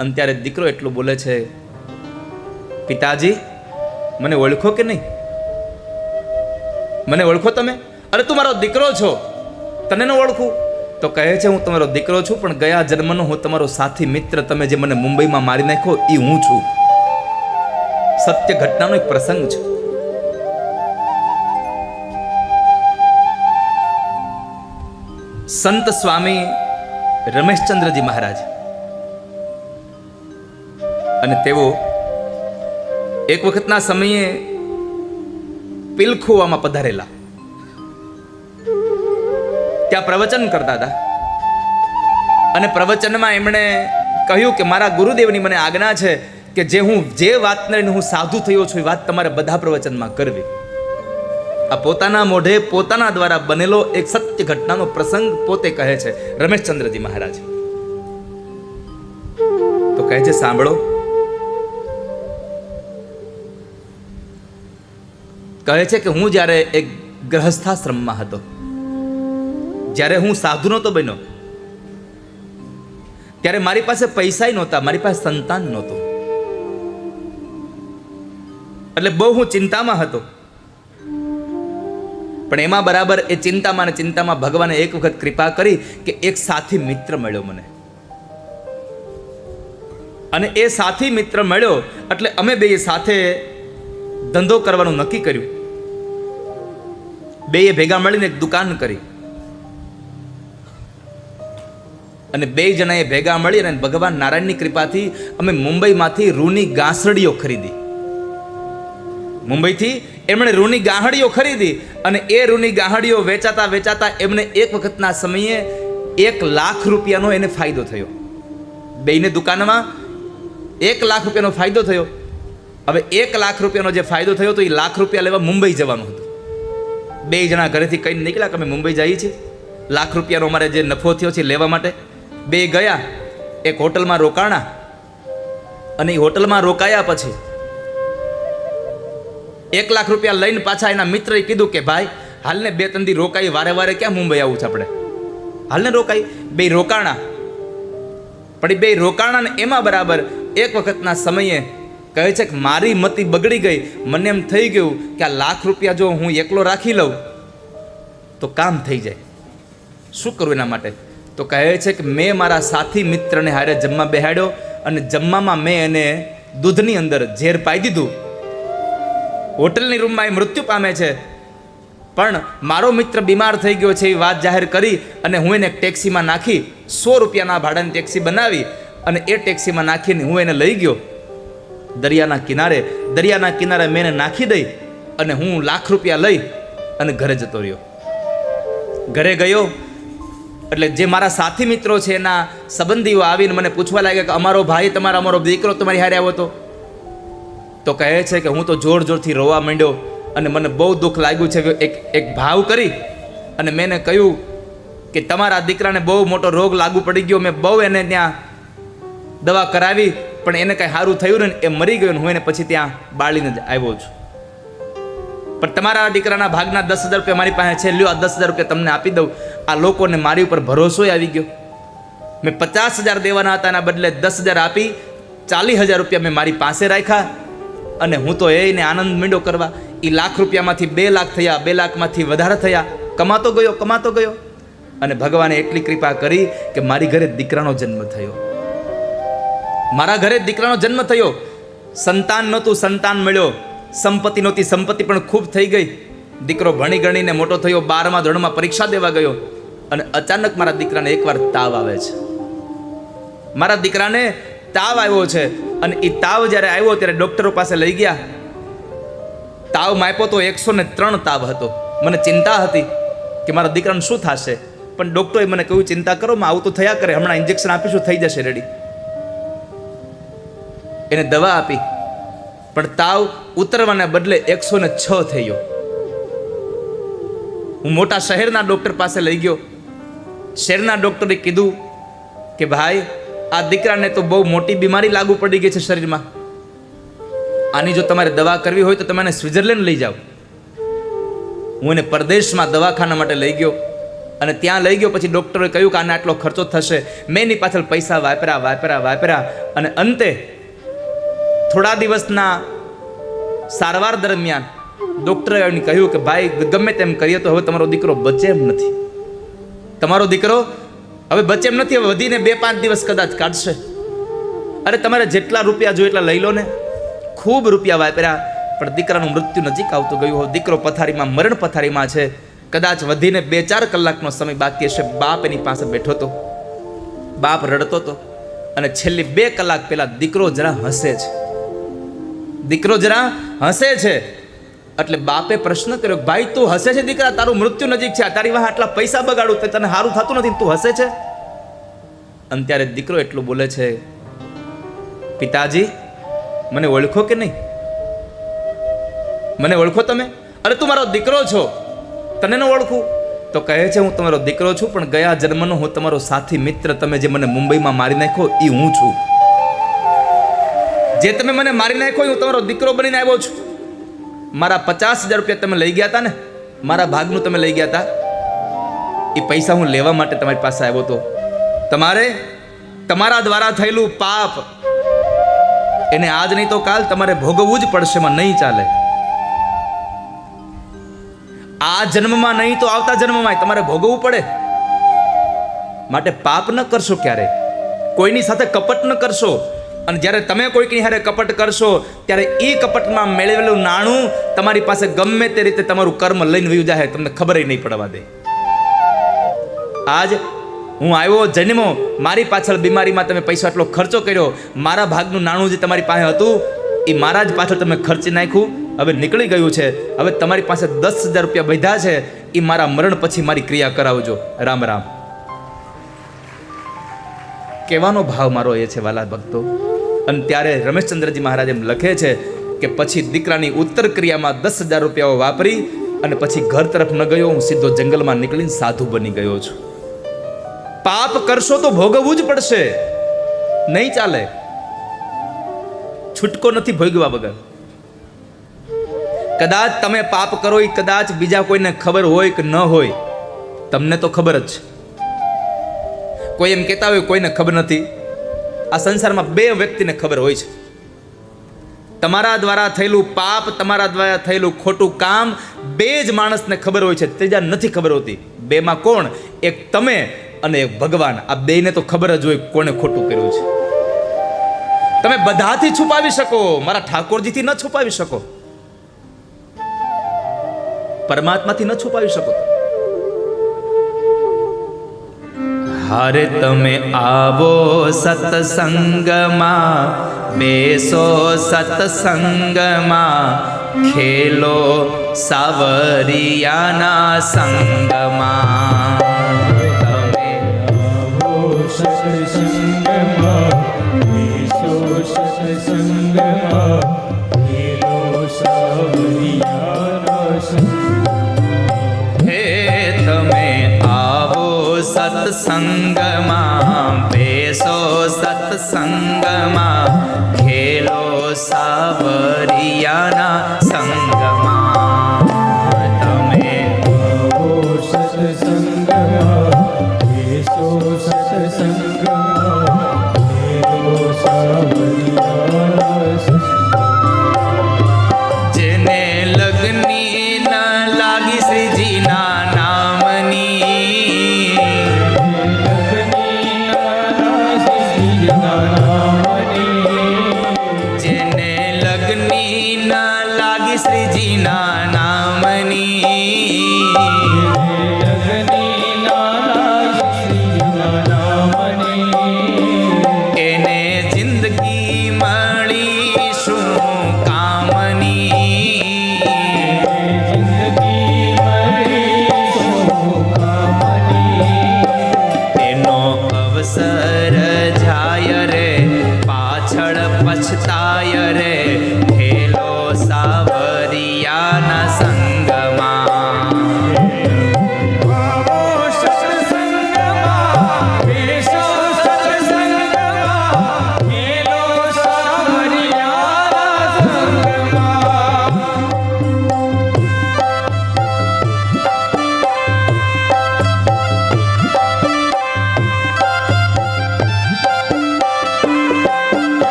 અને ત્યારે દીકરો એટલું બોલે છે, પિતાજી, મને ઓળખો કે નહીં? મને ઓળખો તમે? અરે તું મારો દીકરો છો. તને ન ઓળખું? તો કહે છે, હું તમારો દીકરો છું, પણ ગયા જન્મનો હું તમારો સાથી મિત્ર, તમે જે મને મુંબઈમાં મારી નાખ્યો એ હું છું. સત્ય ઘટનાનો એક પ્રસંગ છે. સંત સ્વામી રમેશચંદ્રજી મહારાજ અને તેઓ એક વખતના સમયે પિલખુવામાં પધારેલા. ત્યાં પ્રવચન કરતા હતા. અને પ્રવચનમાં એમણે કહ્યું કે, મારા ગુરુદેવની મને આજ્ઞા છે કે જે હું જે વાતને હું સાધુ થયો છું, એ વાત તમારે બધા પ્રવચનમાં કરવી. આ પોતાના મોઢે પોતાના દ્વારા બનેલો એક સત્ય ઘટનાનો પ્રસંગ પોતે કહે છે. રમેશચંદ્રજી મહારાજ. તો કહે છે, સાંભળો કહે છે કે હું જ્યારે એક ગ્રહસ્થાશ્રમમાં હતો, જ્યારે હું સાધુ નહોતો બન્યો, ત્યારે મારી પાસે પૈસા નહોતા, મારી પાસે સંતાન નહોતું. એટલે બહુ હું ચિંતામાં હતો. પણ એમાં બરાબર એ ચિંતામાં ને ચિંતામાં ભગવાને એક વખત કૃપા કરી કે એક સાથી મિત્ર મળ્યો મને. અને એ સાથી મિત્ર મળ્યો એટલે અમે બે સાથે ધંધો કરવાનું નક્કી કર્યું. બેએ ભેગા મળીને એક દુકાન કરી. અને બે જણાએ ભેગા મળી અને ભગવાન નારાયણની કૃપાથી અમે મુંબઈમાંથી રૂની ગાંસડીઓ ખરીદી. મુંબઈથી એમણે રૂની ગાહડીઓ ખરીદી અને એ રૂની ગાહડીઓ વેચાતા વેચાતા એમને એક વખતના સમયે એક લાખ રૂપિયાનો એને ફાયદો થયો. બેયને દુકાનમાં એક લાખ રૂપિયાનો ફાયદો થયો. હવે એક લાખ રૂપિયાનો જે ફાયદો થયો તો એ લાખ રૂપિયા લેવા મુંબઈ જવાનું હતું. બે જણા ઘરેથી કંઈ નીકળ્યા કે અમે મુંબઈ જઈએ છીએ. લાખ રૂપિયાનો અમારે જે નફો થયો છે લેવા માટે. બે ગયા, એક હોટલમાં રોકાણા. અને એ હોટલમાં રોકાયા પછી એક લાખ રૂપિયા લઈને પાછા એના મિત્રએ કીધું કે ભાઈ, હાલને બે ત્રણ દી રોકાઈ, વારે વારે ક્યાં મુંબઈ આવું છે આપણે? હાલને રોકાઈ, બે રોકાણા. પણ બે રોકાણા ને એમાં બરાબર એક વખતના સમયે કહે છે કે મારી મતિ બગડી ગઈ. મને એમ થઈ ગયું કે આ લાખ રૂપિયા જો હું એકલો રાખી લઉં, તો કામ થઈ જાય. શું કરવું એના માટે? તો કહે છે કે મેં મારા સાથી મિત્રને હારે જમવા બેહાડ્યો અને જમવામાં મેં એને દૂધની અંદર ઝેર પાઈ દીધું. હોટલની રૂમમાં એ મૃત્યુ પામે છે. પણ મારો મિત્ર બીમાર થઈ ગયો છે એ વાત જાહેર કરી અને હું એને ટેક્સીમાં નાખી સો રૂપિયાના ભાડાની ટેક્સી બનાવી અને એ ટેક્સીમાં નાખીને હું એને લઈ ગયો. દરિયાના કિનારે દરિયાના કિનારે મેં નાખી દઈ અને હું લાખ રૂપિયા લઈ અને ઘરે જતો રહ્યો. ઘરે ગયો, એટલે જે મારા સાથી મિત્રો છે એના સંબંધીઓ આવીને મને પૂછવા લાગ્યા કે અમારો ભાઈ તમારો, અમારો દીકરો તમારી હારે આવ્યો હતો? તો કહે છે કે હું તો જોર જોરથી રોવા માંડ્યો અને મને બહુ દુઃખ લાગ્યું છે એક એક ભાવ કરી અને મેં એને કહ્યું કે તમારા દીકરાને બહુ મોટો રોગ લાગુ પડી ગયો. મેં બહુ એને ત્યાં દવા કરાવી પણ એને કાંઈ સારું થયું ને એ મરી ગયું ને હું એને પછી ત્યાં બાળીને જ આવ્યો છું. પણ તમારા દીકરાના ભાગના દસ હજાર રૂપિયા મારી પાસે છે, લ્યો, આ દસ હજાર રૂપિયા તમને આપી દઉં. આ લોકોને મારી ઉપર ભરોસો આવી ગયો. મેં પચાસ હજાર દેવાના હતા, એના બદલે દસ હજાર આપી, ચાલીસ હજાર રૂપિયા મેં મારી પાસે રાખ્યા. અને હું તો એને આનંદ મીંડો કરવા એ લાખ રૂપિયામાંથી બે લાખ થયા, બે લાખમાંથી વધારે થયા. કમાતો ગયો કમાતો ગયો. અને ભગવાને એટલી કૃપા કરી કે મારી ઘરે દીકરાનો જન્મ થયો. મારા ઘરે દીકરાનો જન્મ થયો. સંતાન નહોતું, સંતાન મળ્યો. સંપત્તિ નહોતી, સંપત્તિ પણ ખૂબ થઈ ગઈ. દીકરો ભણી ગણીને મોટો થયો, બારમા ધોરણમાં પરીક્ષા દેવા ગયો અને અચાનક મારા દીકરાને એકવાર તાવ આવે છે. મારા દીકરાને તાવ આવ્યો છે અને એ તાવ જ્યારે આવ્યો ત્યારે ડૉક્ટરો પાસે લઈ ગયા. તાવ માપ્યો તો એકસો ને ત્રણ તાવ હતો. મને ચિંતા હતી કે મારા દીકરાને શું થશે? પણ ડૉક્ટરે મને કહ્યું, ચિંતા કરો આવું તો થયા કરે. હમણાં ઇન્જેક્શન આપીશું, થઈ જશે રેડી એને દવા આપી. પણ તાવ ઉતરવાના બદલે એકસો ને છ ગયો હું મોટા શહેરના ડૉક્ટર પાસે લઈ ગયો. શહેરના ડૉક્ટરે કીધું કે, ભાઈ, આ દીકરાને તો બહુ મોટી બીમારી લાગુ પડી ગઈ છે શરીરમાં. આની જો તમારે દવા કરવી હોય તો તમે એને લઈ જાઓ. હું એને પરદેશમાં દવાખાના માટે લઈ ગયો અને ત્યાં લઈ ગયો. પછી ડૉક્ટરે કહ્યું કે, આને આટલો ખર્ચો થશે. મેં એની પાછળ પૈસા વાપર્યા વાપર્યા વાપર્યા અને અંતે થોડા દિવસના સારવાર દરમિયાન ડૉક્ટરે એમને કહ્યું કે, ભાઈ, ગમે તેમ કરીએ તો હવે તમારો દીકરો બચે એમ નથી. તમારો દીકરો હવે બચે એમ નથી, હવે વધીને બે પાંચ દિવસ કદાચ કાઢશે. અરે, તમારે જેટલા રૂપિયા જોઈએ એટલા લઈ લો ને. ખૂબ રૂપિયા વાપર્યા, પણ દીકરાનું મૃત્યુ નજીક આવતું ગયું હોય દીકરો પથારીમાં, મરણ પથારીમાં છે. કદાચ વધીને બે ચાર કલાકનો સમય બાકી હશે, બાપ એની પાસે બેઠો હતો બાપ રડતો હતો અને છેલ્લી બે કલાક પહેલાં દીકરો જરા હસે છે. દીકરો જરા હસે છે. એટલે બાપે પ્રશ્ન કર્યો, ભાઈ, તું હસે છે દીકરા? તારું મૃત્યુ નજીક છે. તારી વાહ આટલા પૈસા બગાડું તે તને સારું થતું નથી તું હસે છે? અને ત્યારે દીકરો એટલું બોલે છે, પિતાજી, મને ઓળખો કે નહીં? મને ઓળખો તમે? અરે, તું મારો દીકરો છો. તને ન ઓળખું? તો કહે છે, હું તમારો દીકરો છું, પણ ગયા જન્મનો હું તમારો સાથી મિત્ર. તમે જે મને મુંબઈમાં મારી નાખ્યો એ હું છું. જે તમે મને મારી નાખ્યો હું તમારો દીકરો બનીને આવ્યો છું. મારા પચાસ હજાર રૂપિયા તમે લઈ ગયા હતા ને, મારા ભાગનું તમે લઈ ગયા હતા. એ પૈસા હું લેવા માટે તમારી પાસે આવ્યો હતો. તમારે તમારા દ્વારા થયેલું પાપ, એને આજ નહીં તો કાલ તમારે ભોગવવું જ પડશે માં નહીં ચાલે. આ જન્મમાં નહીં તો આવતા જન્મમાં તમારે ભોગવવું પડે. માટે પાપ ન કરશો ક્યારે? કોઈની સાથે કપટ ન કરશો. અને જ્યારે તમે કોઈકની હારે કપટ કરશો, ત્યારે એ કપટમાં મેળવેલું નાણું તમારી પાસે ગમે તે રીતે તમારું કર્મ લઈને વયું જાય તમને ખબર નહીં પડવા દે. આજ હું આવ્યો જન્મો મારી પાછળ બીમારીમાં તમે પૈસા એટલો ખર્ચો કર્યો, મારા ભાગનું નાણું જે તમારી પાસે હતું એ મારા જ પાછળ તમે ખર્ચી નાખ્યું, હવે નીકળી ગયું છે, હવે તમારી પાસે દસ હજાર રૂપિયા વધ્યા છે એ મારા મરણ પછી મારી ક્રિયા કરાવજો. રામ રામ. કહેવાનો ભાવ મારો એ છે, વાલા ભક્તો અને ત્યારે રમેશચંદ્રજી મહારાજ એમ લખે છે કે પછી દીકરાની ઉત્તર ક્રિયામાં દસ હજાર રૂપિયાઓ વાપરી અને પછી ઘર તરફ ન ગયો, હું સીધો જંગલમાં નીકળીને સાધુ બની ગયો છું. પાપ કરશો તો ભોગવવું જ પડશે. નહીં ચાલે. છૂટકો નથી ભોગવા વગર. કદાચ તમે પાપ કરો એ કદાચ બીજા કોઈને ખબર હોય કે ન હોય. તમને તો ખબર જ. છે કોઈ એમ કહેતા હોય કોઈને ખબર નથી. આ સંસારમાં બે વ્યક્તિને ખબર હોય છે. તમારા દ્વારા થયેલું પાપ, તમારા દ્વારા થયેલું ખોટું કામ, બે જ માણસને ખબર હોય છે, ત્રીજા નથી ખબર હોતી. બેમાં કોણ? એક તમે અને એક ભગવાન. આ બેને તો ખબર જ હોય કોણે ખોટું કર્યું છે. તમે બધાથી છુપાવી શકો, મારા ઠાકોરજીથી ન છુપાવી શકો. પરમાત્માથી ન છુપાવી શકો. હારે તમે આવો સત્સંગમાં બેસો સત્સંગમાં ખેલો સાવરિયાના સંગમાં. તમે સત્સંગમાં બેસો સત્સંગમાં સત્સંગમાં બેસો સત્સંગમાં ખેલો સાવરિયાના સંગમાં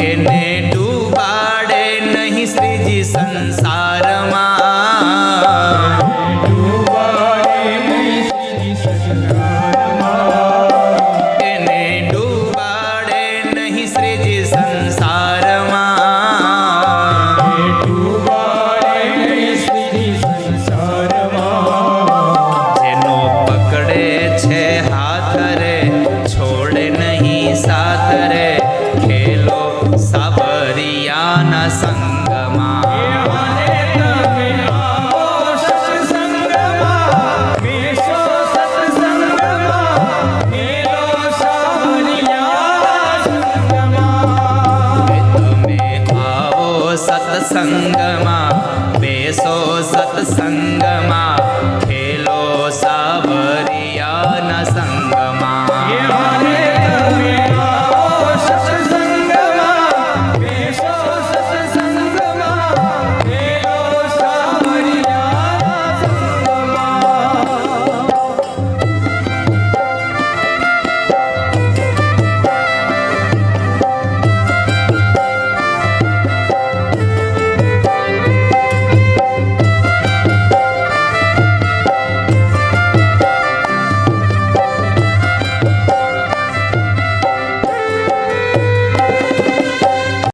के ने આવો સત્સંગમાં બેસો સત્સંગમાં